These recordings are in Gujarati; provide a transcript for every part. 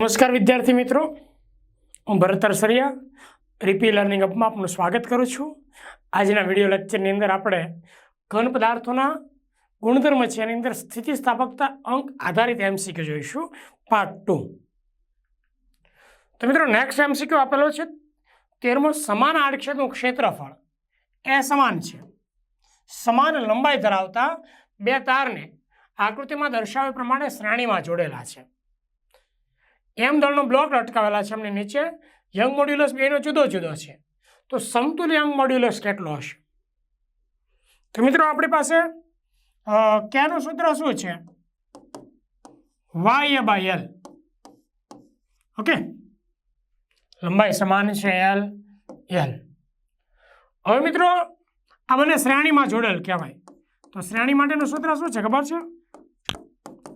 નમસ્કાર વિદ્યાર્થી મિત્રો. હું ભરત અરસરિયા રીપી લર્નિંગ અપમાં આપનું સ્વાગત કરું છું. આજના વીડિયો લેક્ચરની અંદર આપણે ઘન પદાર્થોના ગુણધર્મ છે એની અંદર સ્થિતિસ્થાપકતા અંક આધારિત એમસીક્યુ જોઈશું પાર્ટ ટુ તો મિત્રો નેક્સ્ટ એમસીક્યુ આપેલો છે તેરમો સમાન આડક્ષેદનું ક્ષેત્રફળ. એ સમાન છે. સમાન લંબાઈ ધરાવતા બે તારને આકૃતિમાં દર્શાવ્યા પ્રમાણે શ્રેણીમાં જોડેલા છે. એમ દળનો બ્લોક લટકાવેલા છે એમની નીચે. યંગ મોડ્યુલસ બેનો જુદો જુદો છે. તો સમતુલ યંગ મોડ્યુલસ કેટલો હશે? તો મિત્રો આપણી પાસે ક્યાંનું સૂત્ર શું છે? Y by l. ઓકે? લંબાઈ સમાન છે એલ એલ. હવે મિત્રો આ બંને શ્રેણીમાં જોડેલ કહેવાય. તો શ્રેણી માટેનું સૂત્ર શું છે? ખબર છે?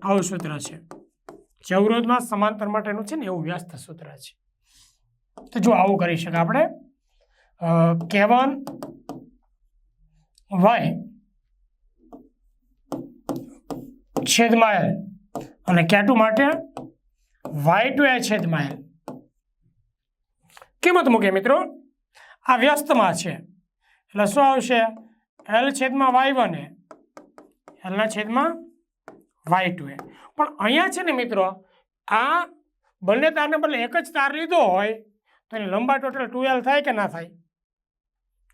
આવું સૂત્ર છે. જે સમાંતર માટેનું છે ને એવું વ્યસ્ત સૂત્ર છે. તો જો આવું કરી શકે આપણે. કેવન વાય છેદમાં એલ અને કે ટુ માટે વાય ટુ એ છેદમાં એલ કિંમત મૂકે મિત્રો? આ વ્યસ્તમાં છે. એટલે શું આવશે? એલ છેદમાં વાય વન એ. એલના છેદમાં વાય ટુ એ. પણ અહીંયા છે ને મિત્રો, આ બંને તારને બદલે એક જ તાર લીધો હોય, તો એની લંબાઈ ટોટલ ટુ એલ થાય કે ના થાય?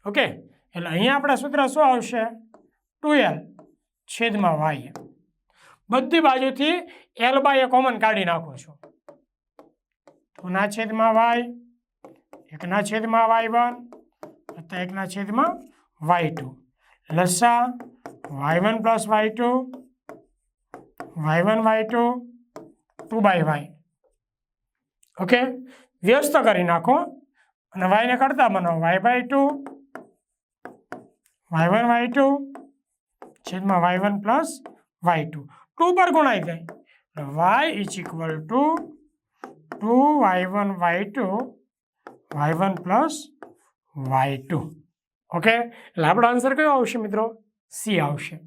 ઓકે એટલે અહીંયા આપણા સૂત્ર શું આવશે? ટુ એલ છેદમાં વાય બધી બાજુથી એલ બાય કોમન કાઢી નાખો છો. ટુના છેદમાં વાય એકના છેદમાં વાય વન વત્તા એકના છેદમાં વાય ટુ લસા y one plus y two y one y two two by y okay વ્યસ્ત કરી નાખો. અને વાયને કરતા બનાવો y by two y one y two છેદમાં y one plus y two two પર ગુણાઈ જાય. Y is equal to two y one y two y one plus y two okay એટલે આપણો આન્સર કયો આવશે મિત્રો? સી આવશે.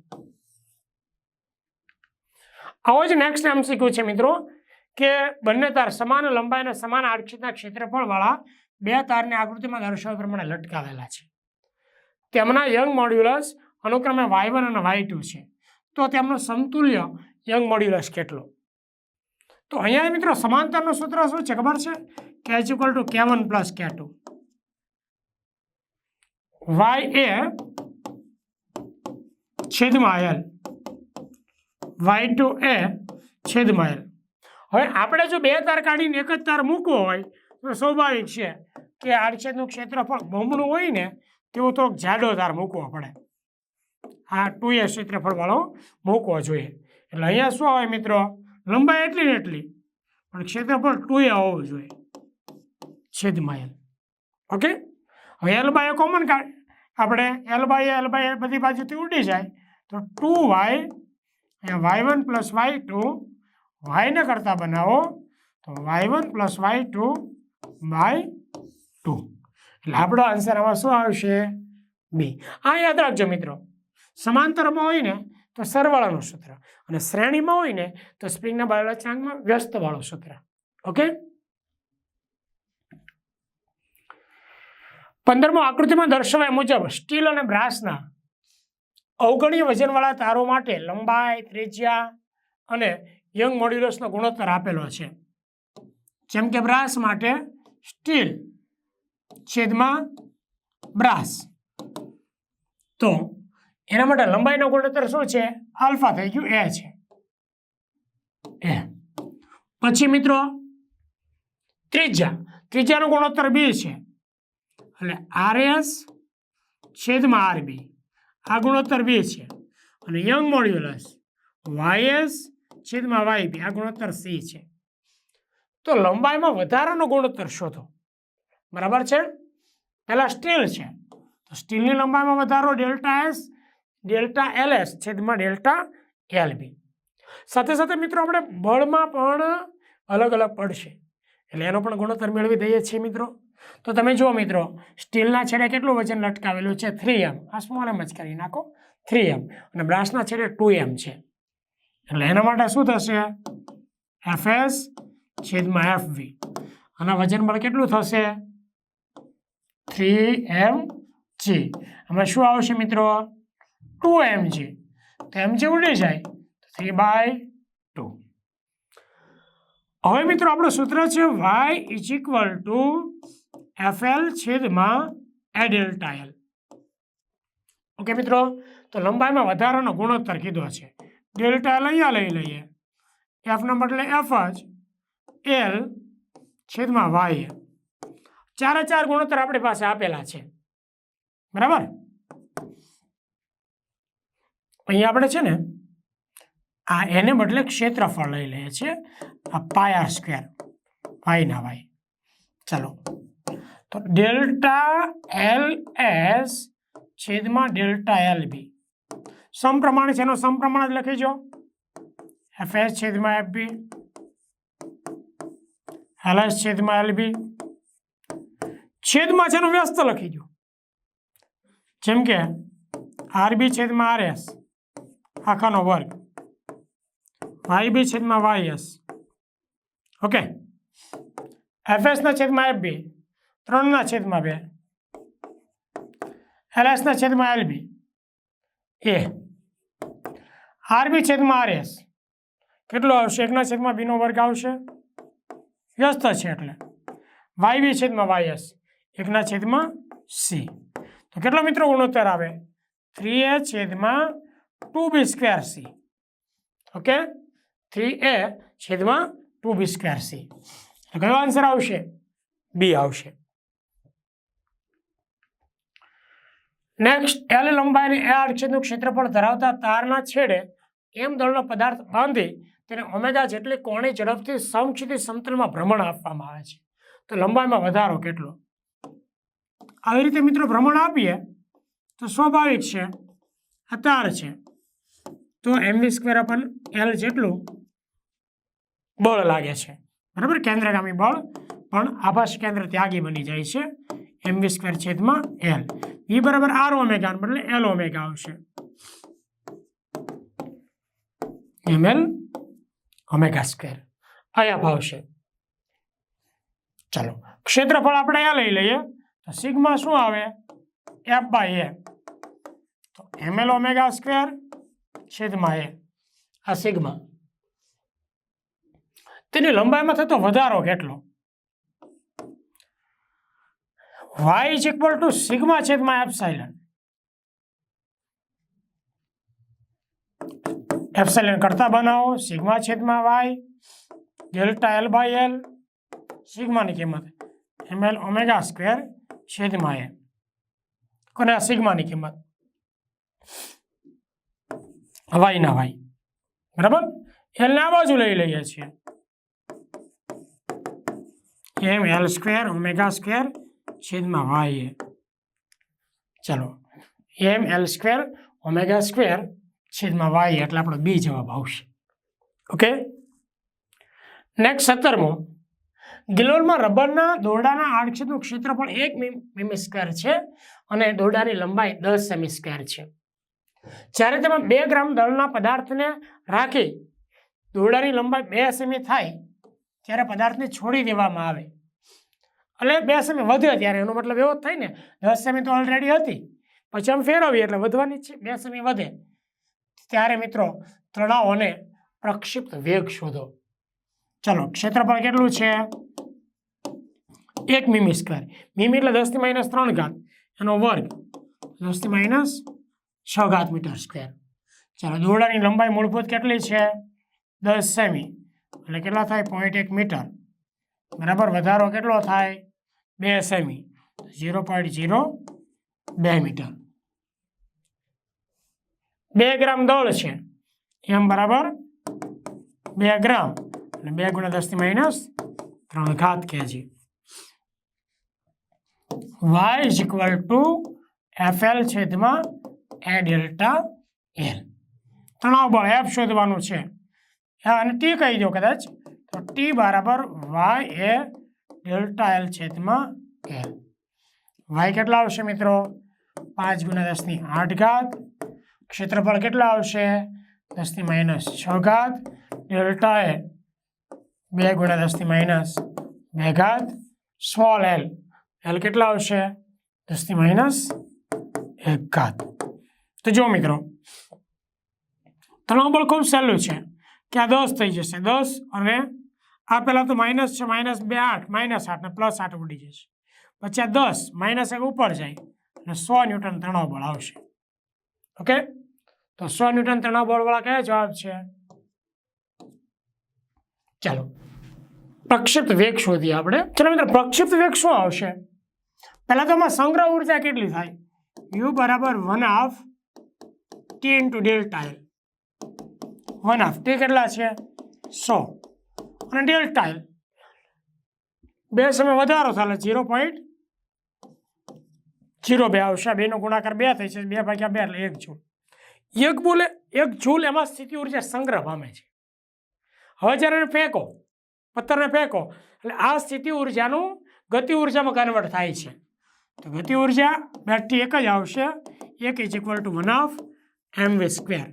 આવો જ નેક્સ્ટ એમસીક્યુ છે મિત્રો, કે બંને તાર સમાન લંબાઈ અને સમાન આડછેદના ક્ષેત્રફળવાળા બે તારને આકૃતિમાં દર્શાવ્યા પ્રમાણે લટકાવેલા છે. તેમના યંગ મોડ્યુલસ અનુક્રમે વાય અને વાય ટુ છે. તો તેમનો સમતુલ્ય યંગ મોડ્યુલસ કેટલો? તો અહીંયા મિત્રો, સમાંતરનું સૂત્ર શું છે? ખબર છે? કે h equal to k one plus k two y એ છેદમાં એલ વાય ટુ એ છેદમાં એલ હવે આપણે જો બે તાર કાઢીને એક જ તાર મૂકવો હોય, તો સ્વાભાવિક છે કે આડછેદનું ક્ષેત્રફળ બમણું હોય ને, તેવો થોડોક જાડો તાર મૂકવો પડે. આ ટુ એ ક્ષેત્રફળવાળો મૂકવો જોઈએ. એટલે અહીંયા શું આવે મિત્રો? લંબાઈ એટલી ને એટલી. પણ ક્ષેત્રફળ ટુ એ હોવું જોઈએ. છેદમાં એલ ઓકે હવે એલ બાય કોમન કાઢ આપણે એલ બાય એલ બાય બધી બાજુથી ઉડી જાય. તો two y y one plus y two વાયને કરતાં બનાવો, તો y one plus y two by two એટલે આપણો આન્સર આમાં શું આવશે? બી આ યાદ રાખજો મિત્રો, સમાંતરમાં હોય ને તો સરવાળાનું સૂત્ર અને શ્રેણીમાં હોય ને તો સ્પ્રિંગના બાયોલચાંગમાં વ્યસ્તવાળું સૂત્ર. ઓકે પંદરમો આકૃતિમાં દર્શાવ્યા મુજબ સ્ટીલ અને બ્રાસના અવગણીય વજનવાળા તારો માટે લંબાઈ, ત્રિજ્યા અને યંગ મોડ્યુલસનો ગુણોત્તર આપેલો છે. જેમ કે બ્રાસ માટે સ્ટીલ છેદમાં બ્રાસ. તો એના માટે લંબાઈનો ગુણોત્તર શું છે? આલ્ફા થઈ ગયું એ છે. એ. પછી મિત્રો ત્રિજ્યા. ત્રિજ્યાનો ગુણોત્તર બી છે. એટલે આર એસ છેદમાં આરબી. આ ગુણોત્તર બે છે. અને યંગ મોડ્યુલસ વાયએસ છેદમાં વાયબી. આ ગુણોત્તર સી છે. તો લંબાઈમાં વધારાનો ગુણોત્તર શોધો. બરાબર છે? પહેલાં સ્ટીલ છે. તો સ્ટીલની લંબાઈમાં વધારો delta s, delta l s છેદમાં ડેલ્ટા એલ બી સાથે સાથે મિત્રો આપણે બળમાં પણ અલગ અલગ પડશે. એટલે એનો પણ ગુણોત્તર મેળવી દઈએ છીએ મિત્રો. તો તમે જુઓ મિત્રો, સ્ટીલના છેડે કેટલું વજન લટકાવેલું છે? થ્રી એમ આ સ્મોલ એમ જ કરી નાખો? થ્રી એમ અને બ્રાસના છેડે ટુ એમ છે. એટલે એના માટે શું થશે? એફ એસ છેદમાં એફ વી અને વજન બળ કેટલું થશે? થ્રી એમ જી આમાં શું આવશે મિત્રો? ટુ એમ જી તો એમ જી ઉડી જાય. થ્રી બાય ટુ હવે મિત્રો, આપણું સૂત્ર છે Y is equal to F L છેદમાં એ ડેલ્ટા એલ ઓકે મિત્રો, તો લંબાઈમાં વધારાનો ગુણોત્તર કીધો છે. ડેલ્ટા એલ અહીંયા લઈ લઈએ. એફના બદલે એફ જ એલ છેદમાં વાય ચારે ચાર ગુણોત્તર આપણી પાસે આપેલા છે. બરાબર? અહીંયા આપણે છે ને, આ એને બદલે ક્ષેત્રફળ લઈ લઈએ છીએ. આ પાય આર સ્ક્વેર વાય ના વાય. ચલો. તો ડેલ્ટા એલ એસ છેદમાં ડેલ્ટા એલ બી સમપ્રમાણ છે એનો સમપ્રમાણ જ લખી જો એફ એસ છેદમાં એફ બી એલ એસ છેદમાં એલ બી છેદમાં છે એનો વ્યસ્ત લખી દો જેમ કે આર બી છેદમાં આર એસ આખાનો વર્ગ. વાય બી છેદમાં વાય એસ ઓકે એફ એસના છેદમાં એફ બી ત્રણના છેદમાં બે. એલ એસના છેદમાં એલ બી એ આર બી છેદમાં આર એસ કેટલો આવશે? એકના છેદમાં બીનો વર્ગ આવશે. વ્યસ્ત છે એટલે. વાય બી છેદમાં વાય એસ એકના છેદમાં સી તો કેટલો મિત્રો ગુણોત્તર આવે? થ્રી એ છેદમાં two B square C okay three A છેદમાં ટુ બી સ્ક્વેર સી. કયો આન્સર આવશે? બી આવશે. નેક્સ્ટ એલ લંબાઈને એ આડછેદનું ક્ષેત્રફળ ધરાવતા તારના છેડે એમ દળનો પદાર્થ બાંધી તેને ઓમેગા જેટલી કોણી ઝડપથી સમક્ષિતિ સમતલમાં ભ્રમણ આપવામાં આવે છે. તો લંબાઈમાં વધારો કેટલો? આવી રીતે મિત્રો ભ્રમણ આપીએ તો સ્વાભાવિક છે આ તાર છે. તો M V square upon L જેટલું બળ લાગે છે. બરાબર? કેન્દ્રગામી બળ. પણ આભાસ કેન્દ્ર ત્યાગી બની જાય છે. એમ વી સ્ક્વેર છેદમાં એલ. વી બરાબર આર ઓમેગા બદલે એલ ઓમેગા આવશે. M L omega square. અહીંયા ભાવશે ચાલો. ક્ષેત્રફળ આપણે આ લઈ લઈએ. તો સિગ્મા શું આવે? એફ બાય એ તો એમ એલ ઓમેગા સ્ક્વેર છેદમાં એ આ સિગ્મા. તેની લંબાઈમાં થતો વધારો કેટલો? Y is equal to sigma છેદમાં એપ્સાઇલન એપ્સાઇલન કરતા બનાવો સિગ્મા છેદમાં Y delta L by L સિગ્માની કિંમત એમ ઓમેગા સ્ક્વેર છેદમાં એ કોને આ સિગ્માની કિંમત? વાયના વાય બરાબર? એલને આ બાજુ લઈ લઈએ છીએ. M L square omega square છેદમાં વાય એ. ચલો, M L square omega square છેદમાં વાય એટલે આપણો બી જવાબ આવશે. Okay next સત્તરમો. ગિલોલમાં રબરના દોરડાના આડછેદનું ક્ષેત્રફળ એક મીમી સ્ક્વેર છે અને દોરડાની લંબાઈ દસ સેમી સ્ક્વેર છે. જ્યારે તમે બે ગ્રામ દળના પદાર્થને રાખી દોરડાની લંબાઈ બે સેમી થાય, ત્યારે પદાર્થને છોડી દેવામાં આવે. એટલે બે સેમી વધે ત્યારે, એનો મતલબ એવો જ થાય ને, દસ સેમી તો ઓલરેડી હતી. પછી આમ ફેરવીએ એટલે વધવાની છે, બે સેમી વધે. ત્યારે મિત્રો તણાવ અને પ્રક્ષિપ્ત વેગ શોધો. ચલો, ક્ષેત્રફળ કેટલું છે? એક મીમી સ્ક્વેર મીમી એટલે દસથી માઇનસ ત્રણ ઘાત. એનો વર્ગ દસથી માઇનસ છ ઘાત મીટર સ્ક્વેર ચાલો, દોરડાની લંબાઈ મૂળભૂત કેટલી છે? દસ સેમી. એટલે કેટલા થાય? પોઈન્ટ એક મીટર. બરાબર? વધારો કેટલો થાય? બે સેમી ઝીરો પોઈન્ટ ઝીરો બે મીટર બે ગ્રામ દળ છે. એમ બરાબર બે ગ્રામ અને બે ગુણ્યા દસથી માઇનસ ત્રણ ઘાત KG Y is equal to F L છેદમાં એ ડેલ્ટા એલ તણાવ બળ એફ શોધવાનું છે. અને ટી કહી દો કદાચ. તો ટી બરાબર વાય એ ડેલ્ટા એલ છેદમાં એલ વાય કેટલા આવશે મિત્રો? પાંચ ગુણ્યા દસની આઠ ઘાત. ક્ષેત્રફળ કેટલા આવશે? દસની માઇનસ છ ઘાત. ડેલ્ટા એ બે ગુણ્યા દસની માઇનસ બે ઘાત. સ્મોલ એલ એલ કેટલા આવશે? દસની માઇનસ એક ઘાત. તો જો મિત્રો. ત્રણ બળ ખૂબ સહેલું છે. કે આ દસ થઈ જશે? દસ અને આ પહેલાં તો માઇનસ છે માઇનસ બે આઠ માઇનસ આઠ ને પ્લસ આઠ ઉડી જશે. પછી આ દસ માઇનસ એક ઉપર જાય અને સો ન્યૂટન તણાવ બળ આવશે. ઓકે તો સો ન્યૂટન તણાવ બળવાળા કયા જવાબ છે? ચાલો. પ્રક્ષિપ્ત વેગ શોધીએ આપણે. ચલો મિત્રો, પ્રક્ષિપ્ત વેગ શું આવશે? પહેલાં તો આમાં સંગ્રહ ઊર્જા કેટલી થાય? યુ બરાબર one half T into delta L one half તે કેટલા છે? સો. અને ડેલ્ટા એલ બે સમય વધારો થાય ઝીરો પોઈન્ટ જીરો બે આવશે. બેનો ગુણાકાર બે થઈ છે. બે ભાગ્યા બે એટલે એક જૂલ. એક બોલે, એક જૂલ એમાં સ્થિતિ ઊર્જા સંગ્રહ પામે છે. હવે જ્યારે ફેંકો, પથ્થરને ફેંકો, એટલે આ સ્થિતિ ઉર્જાનું ગતિ ઉર્જામાં કન્વર્ટ થાય છે. તો ગતિ ઊર્જા બેટરી એક જ આવશે. એક is equal to one of M V square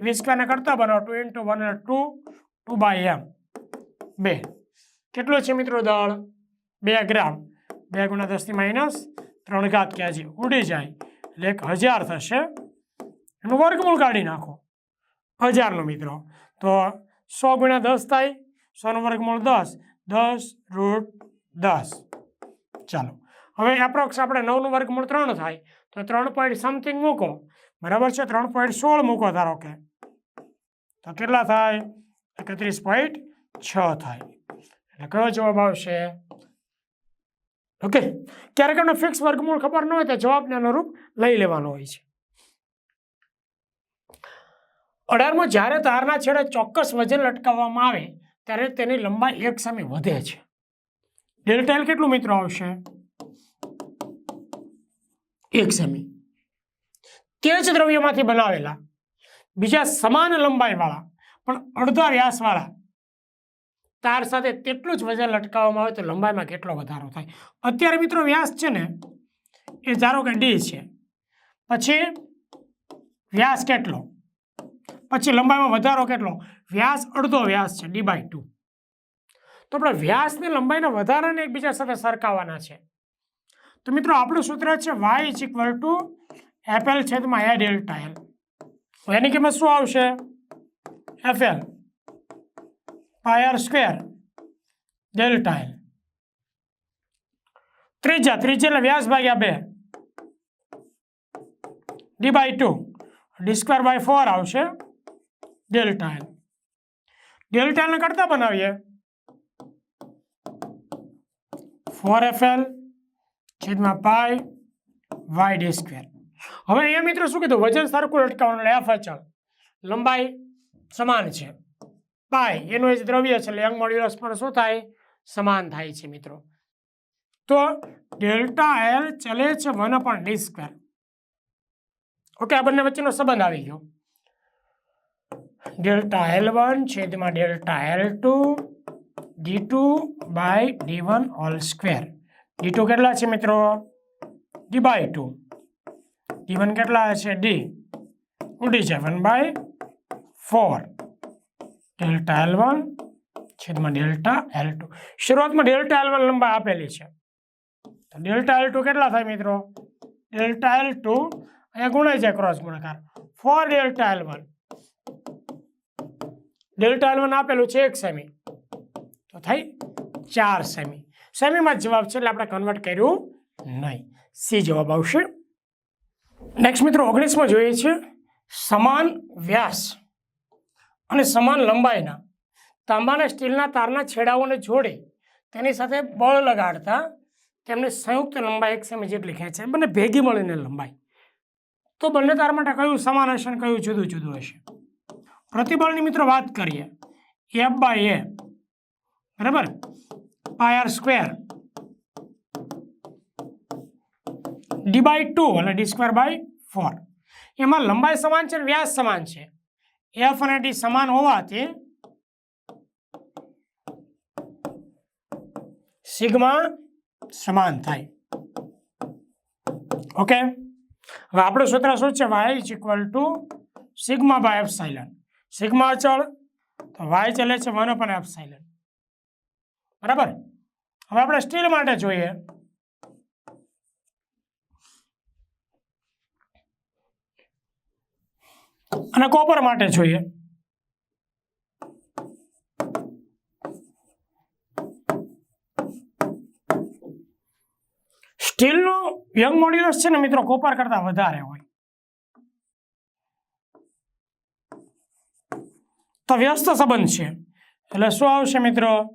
V સ્ક્વેરને કરતા બનાવો two into one two two by M બે. કેટલો છે મિત્રો દળ? બે ગ્રામ. બે ગુણ્યા દસથી માઇનસ ત્રણ ઘાત કે ઉડી જાય. એટલે એક હજાર થશે. એનું વર્ગમૂળ કાઢી નાખો. હજારનો મિત્રો. તો સો ગુણ્યા દસ થાય. સોનું વર્ગમૂળ દસ. દસ રૂટ દસ. ચાલો. હવે એપ્રોક્સ આપણે નવનું વર્ગમૂળ ત્રણ થાય. તો ત્રણ પોઈન્ટ સમથિંગ મૂકો. બરાબર છે? ત્રણ પોઈન્ટ સોળ મૂકો ધારો કે. તો કેટલા થાય? એકત્રીસ પોઈન્ટ છ થાય. એટલે કયો જવાબ આવશે? ઓકે ક્યારેક અમને ફિક્સ વર્ગમૂળ ખબર ન હોય તો જવાબને અનુરૂપ લઈ લેવાનો હોય છે. અઢારમો જ્યારે તારના છેડે ચોક્કસ વજન લટકાવવામાં આવે, ત્યારે તેની લંબાઈ એક સામે વધે છે. ડેલ્ટા એલ કેટલું મિત્રો આવશે? એક સેમી. તે જ દ્રવ્યમાંથી બનાવેલા. બીજા સમાન લંબાઈવાળા, પણ અડધા વ્યાસવાળા તાર સાથે તેટલું જ વજન લટકાવવામાં આવે તો લંબાઈમાં કેટલો વધારો થાય? અત્યારે મિત્રો વ્યાસ છે ને, એ ધારો કે ડી છે. પછી વ્યાસ કેટલો? પછી લંબાઈમાં વધારો કેટલો? વ્યાસ અડધો વ્યાસ છે, ડી બાય ટુ. તો આપણે વ્યાસની લંબાઈના વધારાને એકબીજા સાથે સરખાવવાના છે. તો મિત્રો, આપણું સૂત્ર છે Y is equal to F L છેદમાં એ ડેલ્ટા એલ એની કિંમત શું આવશે? F L pi R square delta L ત્રીજા ત્રીજા એટલે વ્યાસ ભાગ્યા બે D by two D square by four આવશે ડેલ્ટા એલ ડેલ્ટા એલને કરતા બનાવીએ ફોર એફ એલ છેદમાં પાય વાય ડી સ્ક્વેર હવે અહીંયા મિત્રો શું કીધું? વજન સરખું અટકાવવાનું એફ અચળ લંબાઈ સમાન છે. પાય એનું એ જ દ્રવ્ય છે. એટલે યંગ મોડ્યુલસ પણ શું થાય? સમાન થાય છે, મિત્રો. તો ડેલ્ટા એલ ચલે છે one upon D square. Okay, આ બંને વચ્ચેનો સંબંધ આવી ગયો. ડેલ્ટા એલ વન છેદમાં delta L two D two by D one all square. D two કેટલા છે, મિત્રો? D by two. D one કેટલા છે ડી. ઉડી છે, one by four. Delta L one છેદમાં ડેલ્ટા એલ ટુ શરૂઆતમાં ડેલ્ટા એલ વન લંબાઈ આપેલી છે. તો ડેલ્ટા એલ ટુ કેટલા થાય મિત્રો? ડેલ્ટા એલ ટુ અહીંયા ગુણાય છે ક્રોસ ગુણાકાર. Four delta L one delta L one આપેલું છે એક સેમી. તો થઈ ચાર સેમી. સેમીમાં જ જવાબ છે એટલે આપણે કન્વર્ટ કર્યું નહીં. સી જવાબ આવશે. નેક્સ્ટ મિત્રો ઓગણીસમાં જોઈએ છે સમાન વ્યાસ. અને સમાન લંબાઈના તાંબાના સ્ટીલના તારના છેડાઓને જોડે તેની સાથે બળ લગાડતા તેમને સંયુક્ત લંબાઈ એક સેમી જેટલી ખેંચે બંને ભેગી મળીને લંબાઈ. તો બંને તાર માટે કયું સમાન હશે અને કયું જુદું જુદું હશે? પ્રતિબળની મિત્રો વાત કરીએ. એફ બાય એ બરાબર? Pi R square D by two અને ડી સ્ક્વેર બાય ફોર એમાં લંબાઈ સમાન છે વ્યાસ સમાન છે. એફ અને ડી સમાન હોવાથી સિગ્મા સમાન થાય. ઓકે હવે આપણું સૂત્ર શું છે? Y is equal to sigma by epsilon sigma અચળ, તો વાય ચાલે છે વન અપન એફ સાયલન બરાબર? હવે આપણે સ્ટીલ માટે જોઈએ. અને કોપર માટે જોઈએ. સ્ટીલનો યંગ મોડ્યુલસ છે ને મિત્રો, કોપર કરતાં વધારે હોય. તો વ્યસ્ત સંબંધ છે. એટલે શું આવશે મિત્રો?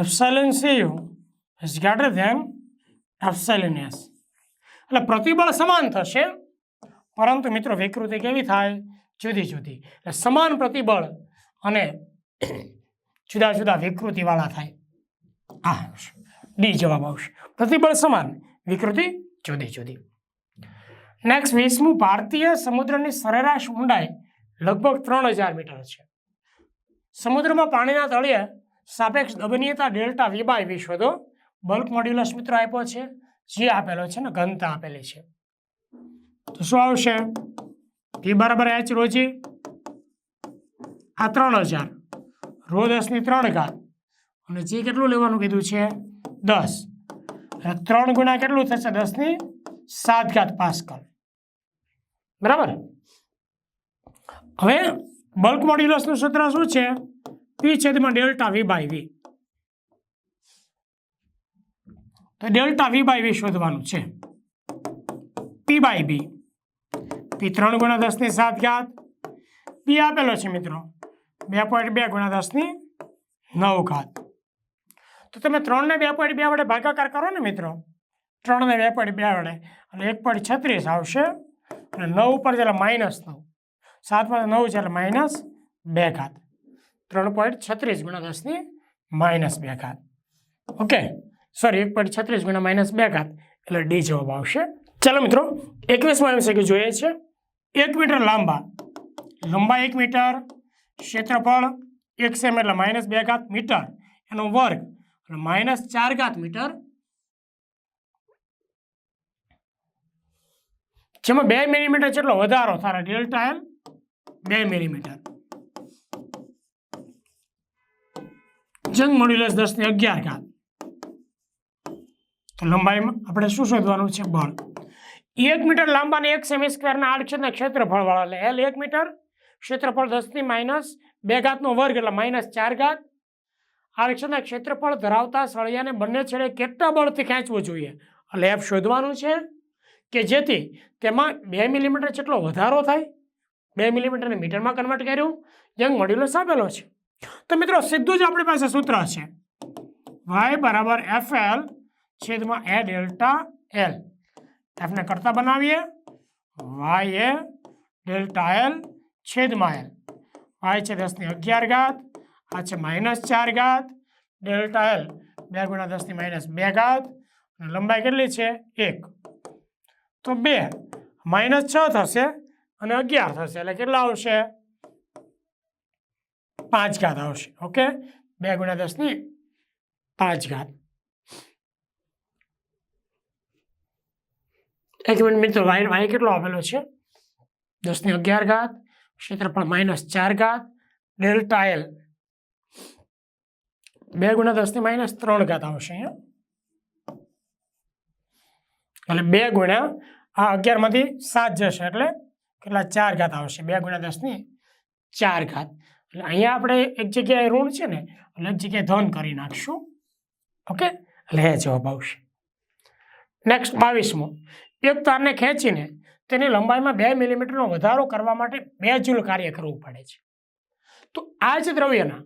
Epsilon C U is greater than epsilon એટલે પ્રતિબળ સમાન થશે પરંતુ મિત્રો વિકૃતિ કેવી થાય? જુદી જુદી. એટલે સમાન પ્રતિબળ અને જુદા જુદા વિકૃતિવાળા થાય. આ ડી જવાબ આવશે. પ્રતિબળ સમાન, વિકૃતિ જુદી જુદી. નેક્સ્ટ વીસમું ભારતીય સમુદ્રની સરેરાશ ઊંડાઈ લગભગ ત્રણ હજાર મીટર છે. સમુદ્રમાં પાણીના તળિયે સાપેક્ષ દબનીયતા delta V by V bulk modulus મિત્રો આપ્યો છે. જે આપેલો છે ને ઘનતા આપેલી છે. તો શું આવશે? વી બરાબર એચ રોજી? આ ત્રણ હજાર. રો દસની ત્રણ ઘાત. અને જે કેટલું લેવાનું કીધું છે? દસ. ત્રણ ગુણા કેટલું થશે? દસની સાત ઘાત પાસ્કલ. બરાબર? હવે બલ્ક મોડ્યુલસનું સૂત્ર શું છે? પી છેદમાં ડેલ્ટા વી બાય વી તો ડેલ્ટા વી બાય વી શોધવાનું છે. પી બાય બી પી ત્રણ ગુણા દસની સાત ઘાત. પી આપેલો છે મિત્રો. બે પોઈન્ટ બે ગુણા દસની નવ ઘાત. તો તમે ત્રણને બે પોઈન્ટ બે વડે ભાગાકાર કરો ને મિત્રો. ત્રણને બે પોઈન્ટ બે વડે. અને એક પોઈન્ટ છત્રીસ આવશે. અને નવ ઉપર જ્યારે માઇનસ નવ. સાતમાં નવ છે માઇનસ બે ઘાત. ત્રણ પોઈન્ટ છત્રીસ ગુણ્યા દસની માઇનસ બે ઘાત. ઓકે? સોરી, એક પોઈન્ટ છત્રીસ ગુણ્યા માઇનસ બે ઘાત. એટલે ડી જવાબ આવશે. ચાલો મિત્રો, એકવીસમાં એમ છે કે જોઈએ છે. એક મીટર લાંબા. લંબાઈ એક મીટર, ક્ષેત્રફળ એક સેમ એટલે માઇનસ બે ઘાત મીટર. એનો વર્ગ એટલે માઇનસ ચાર ઘાત મીટર. જેમાં બે મિલીમીટર જેટલો વધારો થાય ડેલ્ટા એમ બે મિલીમીટર જંગ મોડ્યુલસ દસ ને અગિયાર ઘાત. તો લંબાઈમાં આપણે શું શોધવાનું છે? બળ. એક મીટર લાંબા અને એક સેમી સ્ક્વેરના આડછેદના ક્ષેત્રફળવાળા એટલે એલ એક મીટર, ક્ષેત્રફળ દસની માઇનસ બે ઘાતનો વર્ગ એટલે માઇનસ ચાર ઘાત. આડછેદના ક્ષેત્રફળ ધરાવતા સળિયાને બંને છેડે કેટલા બળથી ખેંચવું જોઈએ? એટલે એફ શોધવાનું છે કે જેથી તેમાં બે મિલીમીટર જેટલો વધારો થાય. બે મિલીમીટરને મીટરમાં કન્વર્ટ કર્યું. યંગ મોડ્યુલો આપેલો છે. તો મિત્રો, સીધું જ આપણી પાસે સૂત્ર છે. વાય બરાબર એફ એલ છેદમાં એ ડેલ્ટા એલ એફને કરતા બનાવીએ વાય એ ડેલ્ટા એલ છેદમાં એલ વાય છે દસની અગિયાર ઘાત, આ છે માઇનસ ચાર ઘાત ડેલ્ટા એલ બે ગુણ્યા દસની માઇનસ બે ઘાત, અને લંબાઈ કેટલી છે? એક. તો બે માઇનસ છ થશે અને અગિયાર થશે, એટલે કેટલા આવશે? પાંચ ઘાત આવશે, ઓકે? બે ગુણ્યા દસની પાંચ ઘાત. એક મિનિટ મિત્રો વાય વાય કેટલો આપેલો છે? દસની અગિયાર ઘાત, ક્ષેત્રફળ માઇનસ ચાર ઘાત ડેલ્ટા એલ બે ગુણ્યા દસની માઇનસ ત્રણ ઘાત આવશે અહીંયા એટલે બે ગુણ્યા, આ અગિયારમાંથી સાત જશે, એટલે કેટલા ચાર ઘાત આવશે? બે ગુણ્યા દસની ચાર ઘાત. એટલે અહીંયા આપણે એક જગ્યાએ ઋણ છે ને, એટલે એક જગ્યાએ ધન કરી નાખશું. ઓકે? એટલે એ જવાબ આવશે. નેક્સ્ટ બાવીસમો. એક તારને ખેંચીને તેની લંબાઈમાં બે મિલીમીટરનો વધારો કરવા માટે બે જૂલ કાર્ય કરવું પડે છે. તો આ જ દ્રવ્યના,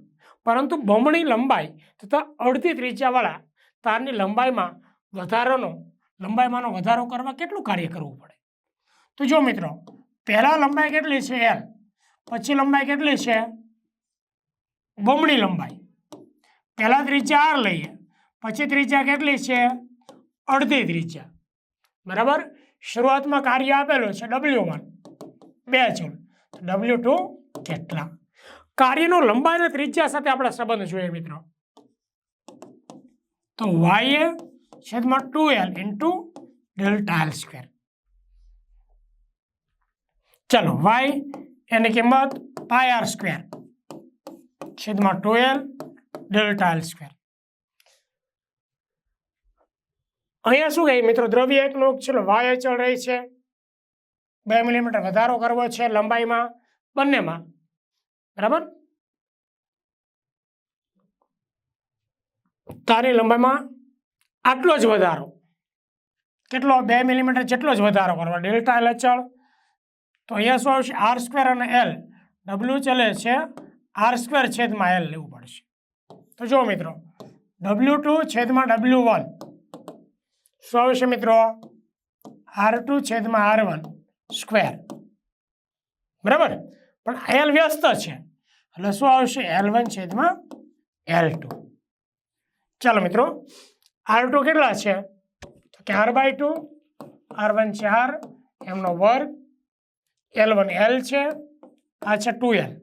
પરંતુ બમણી લંબાઈ તથા અડધી ત્રિજ્યાવાળા તારની લંબાઈમાં વધારાનો, લંબાઈમાંનો વધારો કરવા કેટલું કાર્ય કરવું પડે? તો જો મિત્રો, પહેલાં લંબાઈ કેટલી છે એલ પછી લંબાઈ કેટલી છે? બમણી લંબાઈ. પહેલાં ત્રિજ્યા આર લઈએ, પછી ત્રિજ્યા કેટલી છે? અડધી ત્રિજ્યા. બરાબર? શરૂઆતમાં કાર્ય આપેલું છે ડબલ્યુ વન બે જૂલ તો ડબલ્યુ ટુ કેટલા? કાર્યનો લંબાઈ અને ત્રિજ્યા સાથે આપણે સંબંધ જોઈએ મિત્રો. તો વાય એ છેદમાં two L into delta L square ચલો વાય એની કિંમત પાય આર સ્ક્વેર છેદમાં two L delta L square અહીંયા શું કહે? મિત્રો, દ્રવ્ય એકનો ચલો વાય અચળ રહી છે. બે મિલીમીટર વધારો કરવો છે લંબાઈમાં બંનેમાં. બરાબર? તારી લંબાઈમાં આટલો જ વધારો. કેટલો? બે મિલીમીટર જેટલો જ વધારો કરવો. ડેલ્ટા એલ અચળ. તો અહીંયા શું આવશે? આર સ્ક્વેર અને એલ ડબલ્યુ ચલે છે આર સ્ક્વેર છેદમાં એલ લેવું પડશે. તો જુઓ મિત્રો ડબલ્યુ ટુ છેદમાં ડબલ્યુ વન શું આવશે મિત્રો? આર ટુ છેદમાં આર વન સ્ક્વેર. બરાબર? પણ એલ વ્યસ્ત છે. એટલે શું આવશે? એલ વન છેદમાં એલ ટુ. ચાલો મિત્રો, આર ટુ કેટલા છે? તો કે R by two, R one R, એમનો વર્ગ એલ વન એલ છે, આ છે ટુ એલ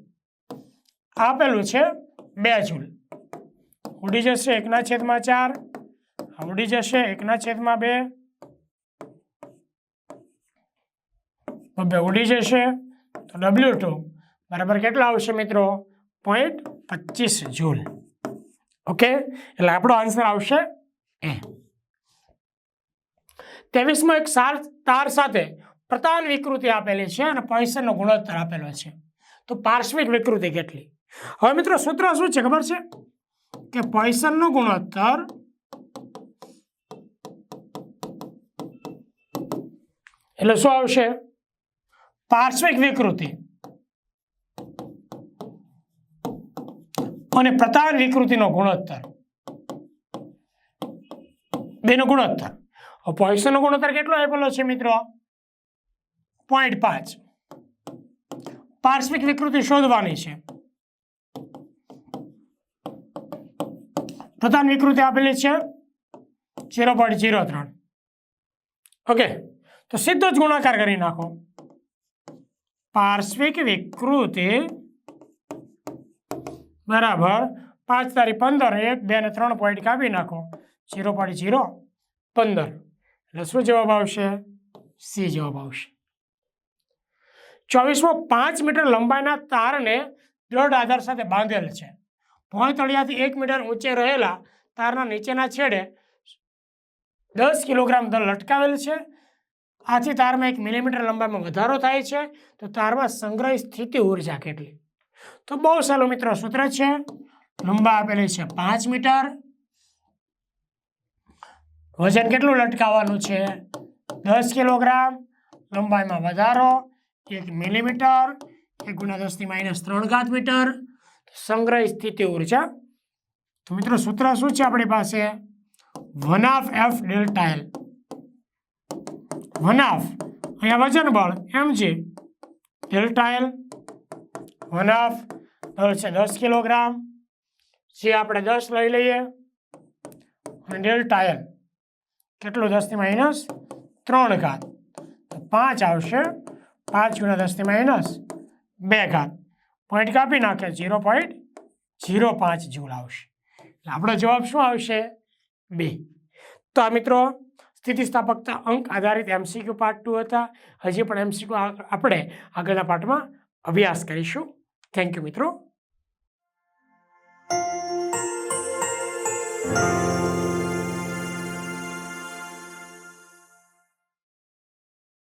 આપેલું છે બે જૂલ. ઉડી જશે એકના છેદમાં ચાર આ ઉડી જશે એકના છેદમાં બે. તો બે ઉડી જશે. તો ડબલ્યુ ટુ બરાબર કેટલા આવશે મિત્રો? પોઈન્ટ પચીસ જૂલ ઓકે એટલે આપણો આન્સર આવશે એ ત્રેવીસમાં એક સાર, તાર સાથે પ્રતાન વિકૃતિ આપેલી છે અને પોઈસનનો ગુણોત્તર આપેલો છે. તો પાર્શ્વિક વિકૃતિ કેટલી? હવે મિત્રો સૂત્ર શું છે ખબર છે? કે પોઈસનનો ગુણોત્તર એટલે શું આવશે? પાર્શ્વિક વિકૃતિ. અને પ્રતાન વિકૃતિનો ગુણોત્તર. બેનો ગુણોત્તર. પોઈસનનો ગુણોત્તર કેટલો આપેલો છે મિત્રો? પોઈન્ટ પાંચ. પાર્શ્વિક વિકૃતિ શોધવાની છે. પ્રધાન વિકૃતિ આપેલી છે. ઝીરો પોઈન્ટ ઝીરો ત્રણ. ઓકે તો સીધો જ ગુણાકાર કરી નાખો. પાર્શ્વિક વિકૃતિ બરાબર પાંચ તારીખ પંદર, એક, બે ને ત્રણ પોઈન્ટ કાપી નાખો. ઝીરો પોઈન્ટ ઝીરો પંદર. એટલે શું જવાબ આવશે? સી જવાબ આવશે. ચોવીસમો પાંચ મીટર લંબાઈના તારને દ્રઢ આધાર સાથે બાંધેલ છે. ભોંયતળિયાથી એક મીટર ઊંચે રહેલા તારના નીચેના છેડે દસ કિલોગ્રામ દળ લટકાવેલ છે. આથી તારમાં એક મિલીમીટર લંબાઈમાં વધારો થાય છે, તો તારમાં સંગ્રહિત સ્થિતિ ઊર્જા કેટલી? તો બહુ સારું મિત્રો સૂત્ર છે, લંબા આપેલી છે પાંચ મીટર. વજન કેટલું લટકાવવાનું છે? દસ કિલોગ્રામ. લંબાઈમાં વધારો એક મિલીમીટર, એક ગુણ્યા દસની માઇનસ ત્રણ ઘાત મીટર. સંગ્રહિત સ્થિતિ ઊર્જા. તો મિત્રો સૂત્ર શું છે આપણી પાસે? One of F delta L. One of. અહીંયા વજન બળ એમ છે. Delta L one of. દળ છે દસ કિલોગ્રામ. જે આપણે દસ લઈ લઈએ. અને ડેલ્ટા એલ કેટલું દસથી માઇનસ ત્રણ ઘાત. પાંચ આવશે. પાંચ ગુણ્યા દસથી માઇનસ બે ઘાત. પોઈન્ટ કાપી નાખે. ઝીરો પોઈન્ટ ઝીરો પાંચ જૂલ આવશે. એટલે આપણો જવાબ શું આવશે? બે. તો આ મિત્રો સ્થિતિસ્થાપકતા અંક આધારિત એમસીક્યુ પાર્ટ ટુ હતા. હજી પણ એમસીક્યુ આપણે આગળના પાર્ટમાં અભ્યાસ કરીશું. થેન્ક યુ મિત્રો.